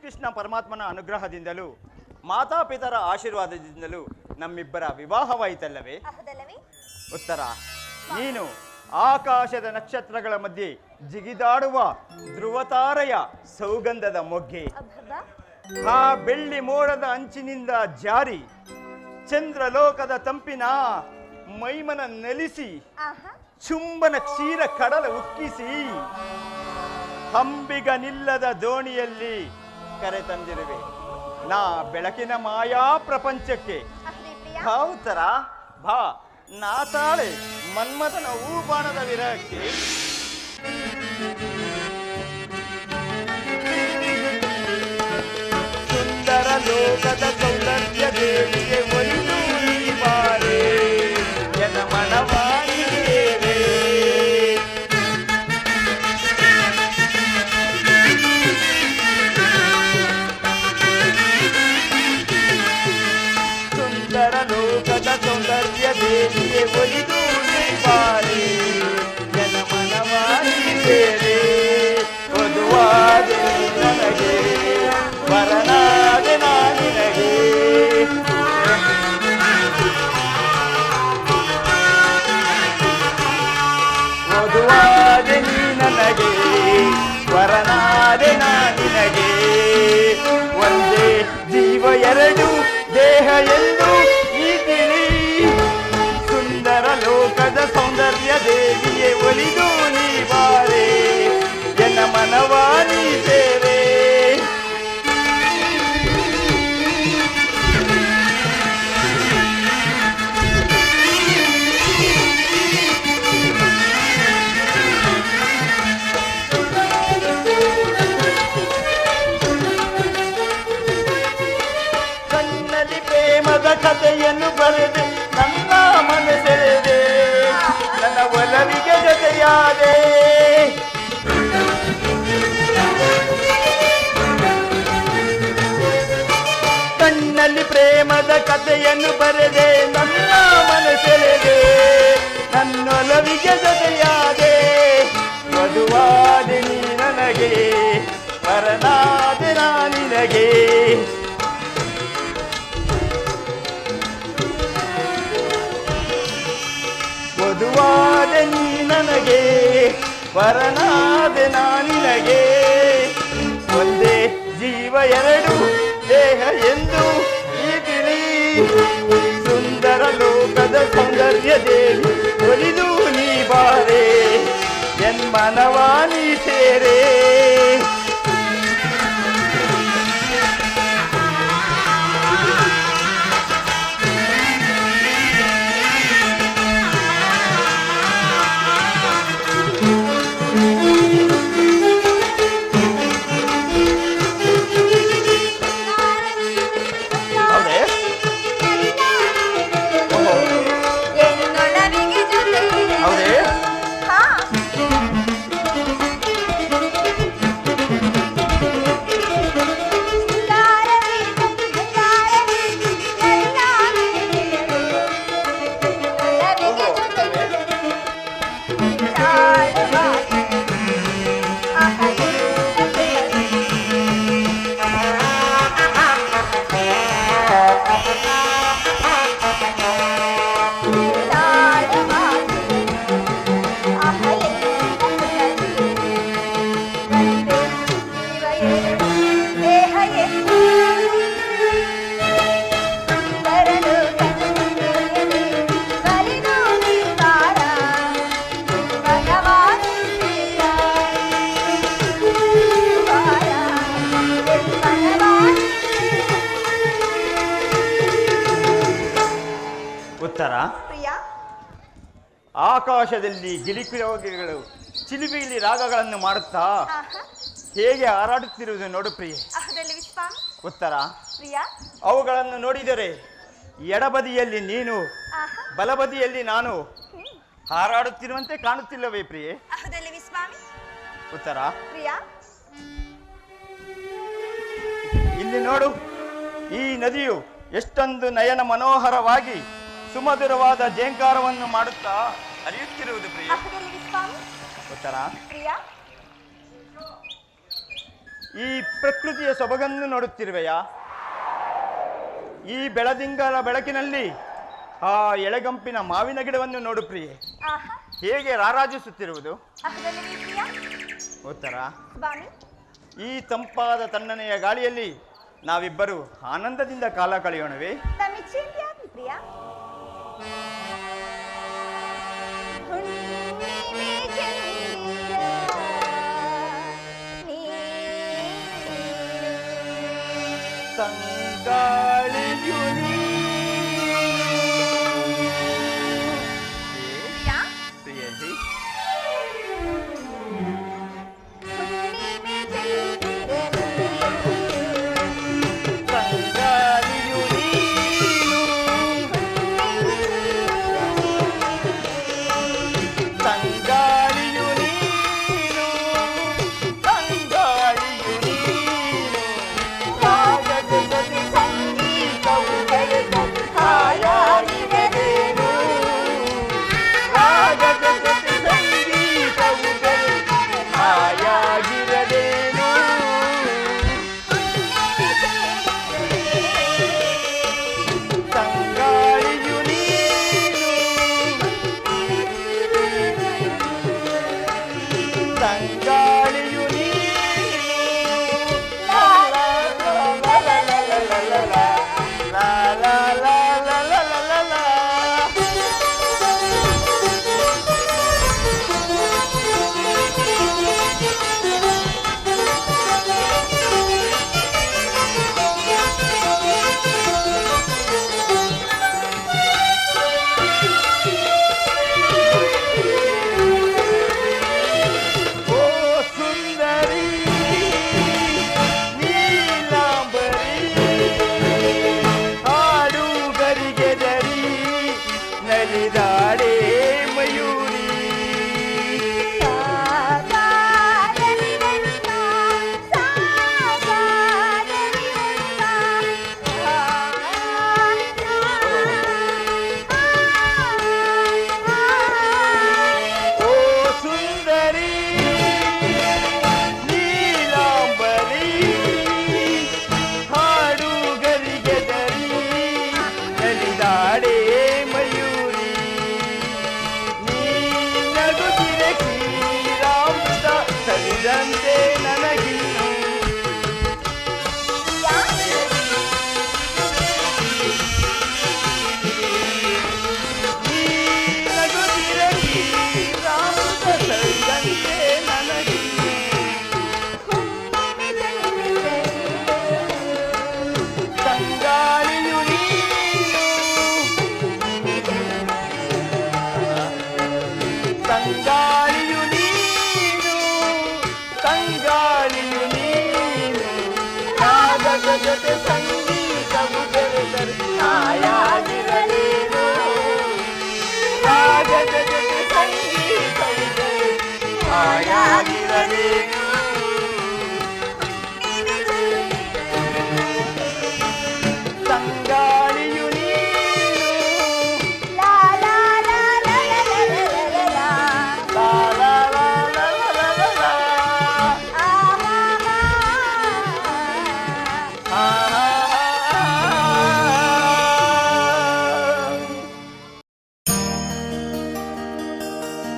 ಶ್ರೀಕೃಷ್ಣ ಪರಮಾತ್ಮನ ಅನುಗ್ರಹದಿಂದಲೂ ಮಾತಾಪಿತರ ಆಶೀರ್ವಾದದಿಂದಲೂ ನಮ್ಮಿಬ್ಬರ ವಿವಾಹವಾಯಿತಲ್ಲವೇ? ಉತ್ತರ ನೀನು ಆಕಾಶದ ನಕ್ಷತ್ರಗಳ ಮಧ್ಯೆ ಜಿಗಿದಾಡುವ ಧ್ರುವತಾರೆಯ ಸೌಗಂಧದ ಮೊಗ್ಗೆ. ಆ ಬೆಳ್ಳಿ ಮೋಡದ ಅಂಚಿನಿಂದ ಜಾರಿ ಚಂದ್ರಲೋಕದ ತಂಪಿನ ಮೈಮನ ನೆಲೆಸಿ ಚುಂಬನ ಕ್ಷೀರ ಕಡಲ ಉಕ್ಕಿಸಿ ಹಂಬಿಗನಿಲ್ಲದ ದೋಣಿಯಲ್ಲಿ ಕರೆ ತಂದಿರುವೆ. ನಾ ಬೆಳಕಿನ ಮಾಯಾ ಪ್ರಪಂಚಕ್ಕೆ. ಹೌತರ ಭಾ ನಾ ತಾಳೆ ಮನ್ಮಥನ ಹೂಬಾಣದ ವಿರಕ್ಕೆ ಸುಂದರ ಲೋಕದ ಸೌಂದರ್ಯ ದೇವಿಗೆ ವರನಾದೆ ನಾನಿನಗೆ ಒಂದೇ ಜೀವ ಎರಡು ದೇಹ ಎಂದು ಈ ತಿಳಿ. ಸುಂದರ ಲೋಕದ ಸೌಂದರ್ಯ ದೇವಿಯೇ ಬರೆದೆ, ನನ್ನ ಮನಸೆಳೆದೆ ನನ್ನ ಒಲವಿಗೆ ಜೊತೆಯಾದೆ. ಕಣ್ಣಲ್ಲಿ ಪ್ರೇಮದ ಕಥೆಯನ್ನು ಬರೆದೆ, ನನ್ನ ಮನಸೆಳೆದೆ ನನ್ನೊಲವಿಗೆ ಜೊತೆಯಾದೆ. ಮಧುವಾದೆ ನೀ ನನಗೆ ವರನಾದೆ ನಾ ನಿನಗೆ. ನನಗೆ, ವರನಾದೆ ನಾನಿನಗೆ ಒಂದೇ ಜೀವ ಎರಡು, ದೇಹ ಎಂದು ಈ ಸುಂದರ ಲೋಕದ ಸೌಂದರ್ಯ ದೇವಿ, ಒಲಿದು ನೀ ಬಾರೆ. ಎನ್ಮನವಾನಿ ಸೇರೆ. ಆಹಾ ಉತ್ತರ ಪ್ರಿಯಾ? ಆಕಾಶದಲ್ಲಿ ಗಿಲಿಕಿರೋಗಿಗಳು ಚಿಲಿಪಿಲಿ ರಾಗಗಳನ್ನು ಮಾಡುತ್ತಾ? ಆಹಾ. ಹೇಗೆ ಹಾರಾಡುತ್ತಿರುವುದು ನೋಡು ಪ್ರಿಯೆ. ಉತ್ತರ. ಪ್ರಿಯಾ. ಅವುಗಳನ್ನು ನೋಡಿದರೆ ಎಡಬದಿಯಲ್ಲಿ ನೀನು ಆಹಾ. ಬಲಬದಿಯಲ್ಲಿ ನಾನು. ಹ್ಮ್. ಹಾರಾಡುತ್ತಿರುವಂತೆ ಕಾಣುತ್ತಿಲ್ಲವೇ ಪ್ರಿಯೆ. ವಿಶ್ವಾಮಿ ಉತ್ತರ. ಪ್ರಿಯಾ. ಇಲ್ಲಿ ನೋಡು ಈ ನದಿಯು ಎಷ್ಟೊಂದು ನಯನ ಮನೋಹರವಾಗಿ ಸುಮಧುರವಾದ ಜೇಂಕಾರವನ್ನು ಮಾಡುತ್ತಾ ಅರಿಯುತ್ತಿರುವುದು ಪ್ರಿಯ. ಉತ್ತರ. ಈ ಪ್ರಕೃತಿಯ ಸೊಬಗನ್ನು ನೋಡುತ್ತಿರುವೆಯಾ? ಈ ಬೆಳದಿಂಗಳ ಬೆಳಕಿನಲ್ಲಿ ಆ ಎಳೆಗಂಪಿನ ಮಾವಿನ ಗಿಡವನ್ನು ನೋಡು ಪ್ರಿಯೆ. ಹೇಗೆ ರಾರಾಜಿಸುತ್ತಿರುವುದು? ಉತ್ತರ. ಈ ತಂಪಾದ ತಣ್ಣನೆಯ ಗಾಳಿಯಲ್ಲಿ ನಾವಿಬ್ಬರು ಆನಂದದಿಂದ ಕಾಲ ಕಳೆಯೋಣವೇ? sangka